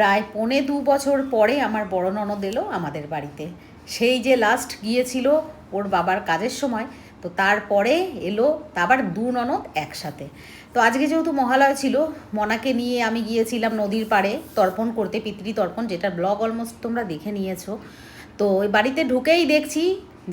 প্রায় পৌনে দু বছর পরে আমার বড় ননদ এলো আমাদের বাড়িতে। সেই যে লাস্ট গিয়েছিল ওর বাবার কাজের সময়, তো তারপরে এলো আবার দু ননদ একসাথে। তো আজকে যেহেতু মহালয় ছিল, মনাকে নিয়ে আমি গিয়েছিলাম নদীর পাড়ে তর্পণ করতে, পিতৃ তর্পণ, যেটা ব্লগ অলমোস্ট তোমরা দেখে নিয়েছো। তো ওই বাড়িতে ঢুকেই দেখছি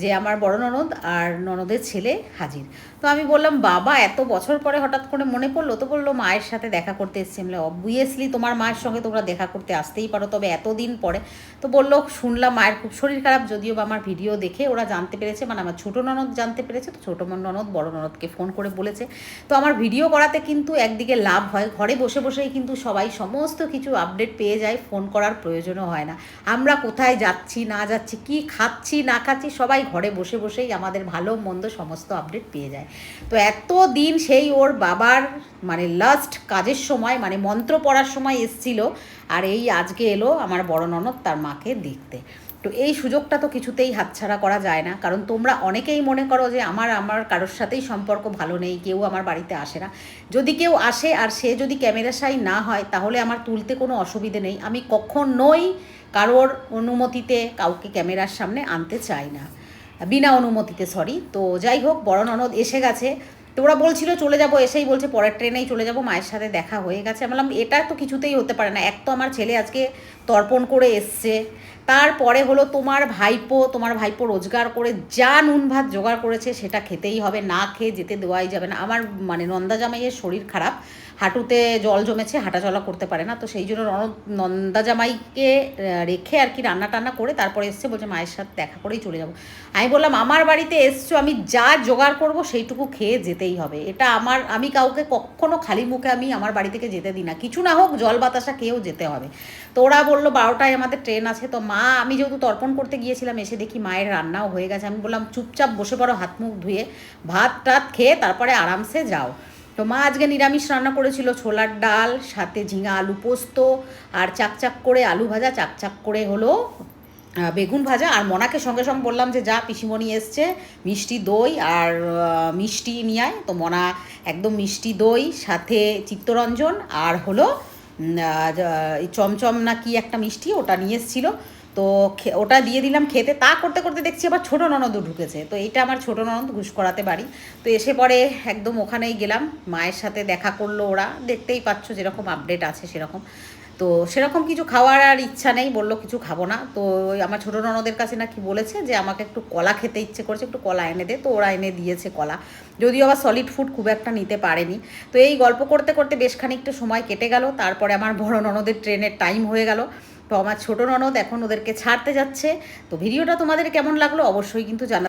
যে আমার বড় ননদ আর ননদের ছেলে হাজির। তো আমি বললাম, বাবা, এত বছর পরে হঠাৎ করে মনে পড়ল? তো বলল, মায়ের সাথে দেখা করতে এসছি। আমি অবভিয়াসলি তোমার মায়ের সঙ্গে তোমরা দেখা করতে আসতেই পারো, তবে এতদিন পরে। তো বলল, শুনলাম মায়ের খুব শরীর খারাপ, যদিও বা আমার ভিডিও দেখে ওরা জানতে পেরেছে মানে আমার ছোটো ননদ জানতে পেরেছে, তো ছোটো ননদ বড় ননদকে ফোন করে বলেছে। তো আমার ভিডিও করাতে কিন্তু একদিকে লাভ হয়, ঘরে বসে বসেই কিন্তু সবাই সমস্ত কিছু আপডেট পেয়ে যায়, ফোন করার প্রয়োজনও হয় না। আমরা কোথায় যাচ্ছি, না যাচ্ছি, কি খাচ্ছি, না খাচ্ছি, সবাই ঘরে বসে বসেই আমাদের ভালো মন্দ সমস্ত আপডেট পেয়ে যায়। তো এত দিন সেই ওর বাবার মানে লাস্ট কাজের সময় মানে মন্ত্র পড়ার সময় এসছিল আর এই আজকে এলো আমার বড় ননদ তার মাকে দেখতে। তো এই সুযোগটা তো কিছুতেই হাতছাড়া করা যায় না। কারণ তোমরা অনেকেই মনে করো যে আমার আমার কারোর সাথেই সম্পর্ক ভালো নেই, কেউ আমার বাড়িতে আসে না। যদি কেউ আসে আর সে যদি ক্যামেরা সাই না হয়, তাহলে আমার তুলতে কোনো অসুবিধে নেই। আমি কখনোই কারোর অনুমতিতে কাউকে ক্যামেরার সামনে আনতে চাই না। বিনা অনুমতিতে সরি তো যাই হোক বড় ননদ এসে গেছে। তো ওরা বলছিল, চলে যাব। এসেই বলছে, পরের ট্রেনেই চলে যাব। মায়ের সাথে দেখা হয়ে গেছে। আমি বললাম, এটা তো কিছুতেই হতে পারে না। এক তো আমার ছেলে আজকে তর্পণ করে এসছে। তারপরে হলো তোমার ভাইপো তোমার ভাইপো রোজগার করে যা নুন ভাত জোগাড় করেছে, সেটা খেতেই হবে। না খেয়ে যেতে দেওয়াই যাবে না। আমার মানে নন্দা জামাইয়ের শরীর খারাপ। হাঁটুতে জল জমেছে, হাঁটাচলা করতে পারে না। তো সেই জন্য ননদ জামাইকে রেখে আর কি রান্না টান্না করে তারপরে এসছে, বলছে মায়ের সাথে দেখা করেই চলে যাব। আমি বললাম, আমার বাড়িতে এসছো, আমি যা জোগাড় করব, সেইটুকু খেয়ে যেতেই হবে। এটা আমার, আমি কাউকে কখনো খালি মুখে আমি আমার বাড়ি থেকে যেতে দিই না। কিছু না হোক, জল বাতাসা খেয়েও যেতে হবে। তো ওরা বলল, বারোটায় আমাদের ট্রেন আছে, তো মা, আমি যেহেতু তর্পণ করতে গিয়েছিলাম, এসে দেখি মায়ের রান্নাও হয়ে গেছে। আমি বললাম, চুপচাপ বসে পড়ো, হাত মুখ ধুয়ে ভাত টাত খেয়ে তারপরে আরামসে যাও। তো মা আজকে নিরামিষ রান্না করেছিল, ছোলার ডাল, সাথে ঝিঙা আলু পোস্ত, আর চাকচাক করে আলু ভাজা, চাকচাক করে হলো বেগুন ভাজা আর মনাকে সঙ্গে সঙ্গে বললাম যে, যা পিসিমণি এসছে, মিষ্টি দই আর মিষ্টি নিয়ে তো মনা একদম মিষ্টি দই, সাথে চিত্তরঞ্জন আর হলো চমচম না কি একটা মিষ্টি ওটা নিয়ে এসেছিল। তো ওটা দিয়ে দিলাম খেতে। তা করতে করতে দেখছি আবার ছোটো ননদও ঢুকেছে। তো এইটা আমার ছোটো ননদ ঘুষ করাতে বাড়ি তো এসে পরে একদম ওখানেই গেলাম। মায়ের সাথে দেখা করল ওরা। দেখতেই পাচ্ছ যেরকম আপডেট আছে সেরকম। তো সেরকম কিছু খাওয়ার আর ইচ্ছা নেই, বলল কিছু খাব না। তো আমার ছোটো ননদের কাছে নাকি বলেছে যে, আমাকে একটু কলা খেতে ইচ্ছে করছে, একটু কলা এনে দে। তো ওরা এনে দিয়েছে কলা। যদিও আবার সলিড ফুড খুব একটা নিতে পারেনি। তো এই গল্প করতে করতে বেশ খানিকটা সময় কেটে গেল। তারপরে আমার বড় ননদের ট্রেনের টাইম হয়ে গেল। তো আমার ছোটো ননদ এখন ওদেরকে ছাড়তে যাচ্ছে। তো ভিডিওটা তোমাদের কেমন লাগল অবশ্যই কিন্তু জানা